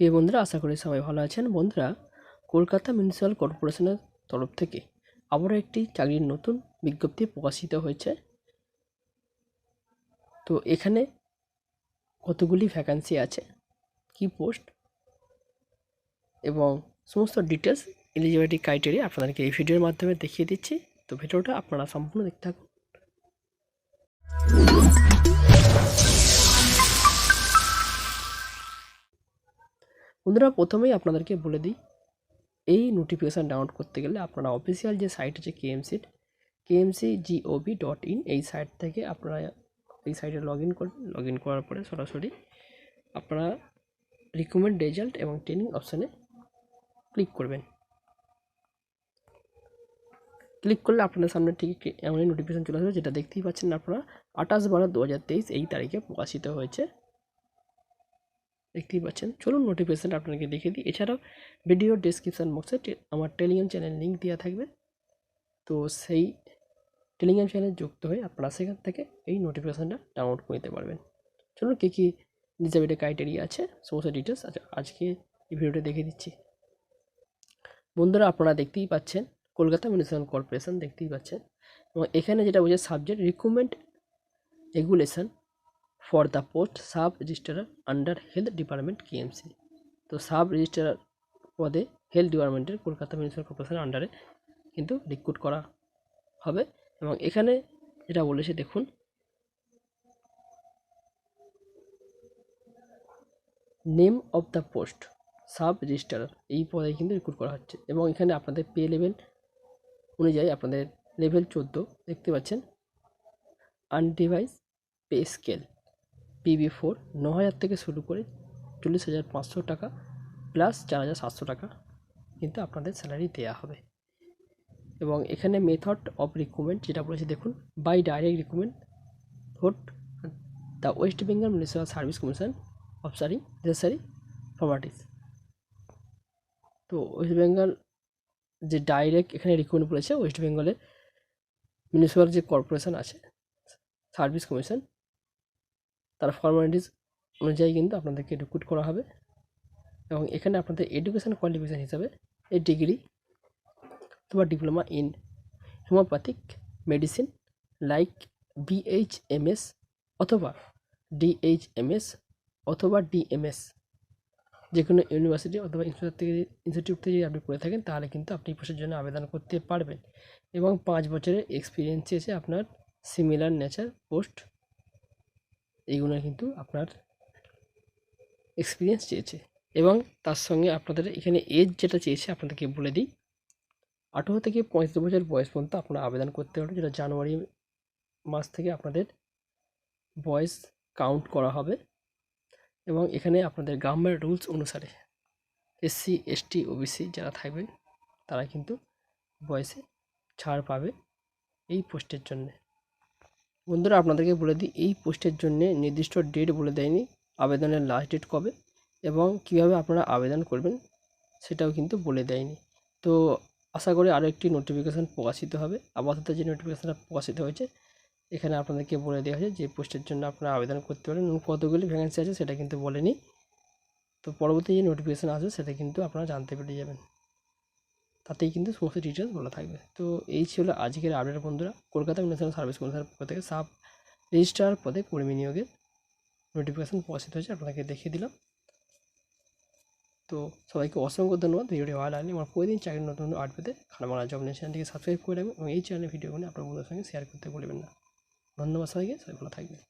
প্রিয় বন্ধুরা, আশা করি সবাই ভালো আছেন। বন্ধুরা, কলকাতা মিউনিসিপ্যাল কর্পোরেশনের তরফ থেকে আবারও একটি চাকরির নতুন বিজ্ঞপ্তি প্রকাশিত হয়েছে। তো এখানে কতগুলি ভ্যাকান্সি আছে, কি পোস্ট এবং সমস্ত ডিটেলস এলিজিবিলিটি ক্রাইটেরিয়া আপনাদেরকে এই ভিডিওর মাধ্যমে দেখিয়ে দিচ্ছি। তো ভিডিওটা আপনারা সম্পূর্ণ দেখতে থাকুন। বন্ধুরা, প্রথমেই আপনাদেরকে বলে দিই, এই নোটিফিকেশান ডাউনলোড করতে গেলে আপনারা অফিসিয়াল যে সাইট আছে কেএমসির কেএমসি জিওভি ডট ইন এই সাইট থেকে আপনারা এই সাইটে লগ ইন করবেন। লগ ইন করার পরে সরাসরি আপনারা রিকমেন্ড রেজাল্ট এবং ট্রেনিং অপশানে ক্লিক করবেন। ক্লিক করলে আপনাদের সামনে ঠিক এমনই নোটিফিকেশান চলে আসবে, যেটা দেখতেই পাচ্ছেন আপনারা আঠাশ বারো দু হাজার তেইশ এই তারিখে প্রকাশিত হয়েছে। দেখতেই পাচ্ছেন চলুন নোটিফিকেশান আপনাকে দেখিয়ে দিই। এছাড়াও ভিডিও ডিসক্রিপশান বক্সে আমার টেলিগ্রাম চ্যানেল লিঙ্ক দেওয়া থাকবে। তো সেই টেলিগ্রাম চ্যানেল যুক্ত হয়ে আপনারা সেখান থেকে এই নোটিফিকেশানটা ডাউনলোড করে নিতে পারবেন। চলুন কী কী ডিসেবিলিটি ক্রাইটেরিয়া আছে, সমস্ত ডিটেলস আচ্ছা আজকে এই ভিডিওটা দেখিয়ে দিচ্ছি। বন্ধুরা, আপনারা দেখতেই পাচ্ছেন, কলকাতা মিউনিসিপ্যাল কর্পোরেশন দেখতেই পাচ্ছেন। এবং এখানে যেটা বোঝে subject recruitment regulation for the post sub registrar under health department KMC তো সাব রেজিস্ট্রার পদে হেলথ ডিপার্টমেন্টের কলকাতা মিউনিসিপ্যাল কর্পোরেশনের আন্ডারে কিন্তু রিক্রুট করা হবে। এবং এখানে যেটা বলেছে, দেখুন। Name of the post sub registrar এই পদে কিন্তু রিক্রুট করা হচ্ছে। এবং এখানে আপনাদের পে লেভেল অনুযায়ী আপনাদের লেভেল চোদ্দ দেখতে পাচ্ছেন। আনডিভাইস পে স্কেল পিবি ফোর ন হাজার থেকে শুরু করে চল্লিশ হাজার পাঁচশো টাকা প্লাস চার হাজার সাতশো টাকা কিন্তু আপনাদের স্যালারি দেওয়া হবে। এবং এখানে মেথড অফ রিক্রুটমেন্ট যেটা বলেছে, দেখুন by direct recruitment vote the West Bengal municipal service commission of সারি নেসেসারি ফর্মালিটিস তো ওয়েস্ট বেঙ্গল যে ডাইরেক্ট এখানে রিক্রুটমেন্ট বলেছে ওয়েস্ট বেঙ্গলের মিউনিসিপ্যাল যে কর্পোরেশন আছে সার্ভিস কমিশন তার ফর্মালিটিস অনুযায়ী কিন্তু আপনাদেরকে রিক্রুট করা হবে এবং এখানে আপনাদের এডুকেশান কোয়ালিফিকেশান হিসাবে এই ডিগ্রি অথবা diploma in homeopathic medicine like BHMS অথবা ডিএইচএমএস অথবা ডিএমএস যে কোনো ইউনিভার্সিটি অথবা ইনস্টিটিউট থেকে ইনস্টিটিউট থেকে যদি আপনি করে থাকেন, তাহলে কিন্তু আপনি পোস্টের জন্য আবেদন করতে পারবেন এবং পাঁচ বছরের এক্সপিরিয়েন্স চেয়েছে আপনার সিমিলার নেচার পোস্ট এইগুলো কিন্তু আপনার এক্সপিরিয়েন্স চেয়েছে। এবং তার সঙ্গে আপনাদের এখানে এজ যেটা চেয়েছে, আপনাদেরকে বলে দিই, আঠেরো থেকে পঁয়ত্রিশ বছর বয়স পর্যন্ত আপনারা আবেদন করতে পারবেন, যেটা জানুয়ারি মাস থেকে আপনাদের বয়স কাউন্ট করা হবে। এবং এখানে আপনাদের গভর্নমেন্ট রুলস অনুসারে এসসি এসটি ওবিসি যারা থাকবেন তারা কিন্তু বয়সে ছাড় পাবে এই পোস্টের জন্যে। বন্ধুরা, আপনাদেরকে বলে দিই, এই পোস্টের জন্যে নির্দিষ্ট ডেট বলে দেয়নি, আবেদনের লাস্ট ডেট কবে এবং কীভাবে আপনারা আবেদন করবেন সেটাও কিন্তু বলে দেয়নি। তো আশা করি আরও একটি নোটিফিকেশান প্রকাশিত হবে। আপাতত যে নোটিফিকেশানটা প্রকাশিত হয়েছে, এখানে আপনাদেরকে বলে দেওয়া হয়েছে যে পোস্টের জন্য আপনারা আবেদন করতে পারেন। কতগুলি ভ্যাকেন্সি আছে সেটা কিন্তু বলেনি। তো পরবর্তী যে নোটিফিকেশান আসবে, সেটা কিন্তু আপনারা জানতে পেরে যাবেন। তাতেই কিন্তু সমস্ত ডিটেলস বলা থাকবে। তো এই ছিল আজকের আপডেট বন্ধুরা। কলকাতা ন্যাশনাল সার্ভিস কমিশনের পক্ষ থেকে সাব রেজিস্ট্রার পদে কর্মী নিয়োগের নোটিফিকেশান প্রকাশিত হয়েছে আপনাকে দেখিয়ে দিলাম। তো সবাইকে অসংখ্য ধন্যবাদ। ভিডিওটি ভালো লাগলে আমার প্রতিদিন চাকরির নতুন নতুন আর্ট পেতে খানামালা জব চ্যানেলটিকে সাবস্ক্রাইব করে রাখবেন এবং এই চ্যানেলের ভিডিওগুলো আপনার বন্ধুদের সঙ্গে শেয়ার করতে বলবেন না। ধন্যবাদ সবাইকে। সবাই ভালো থাকবেন।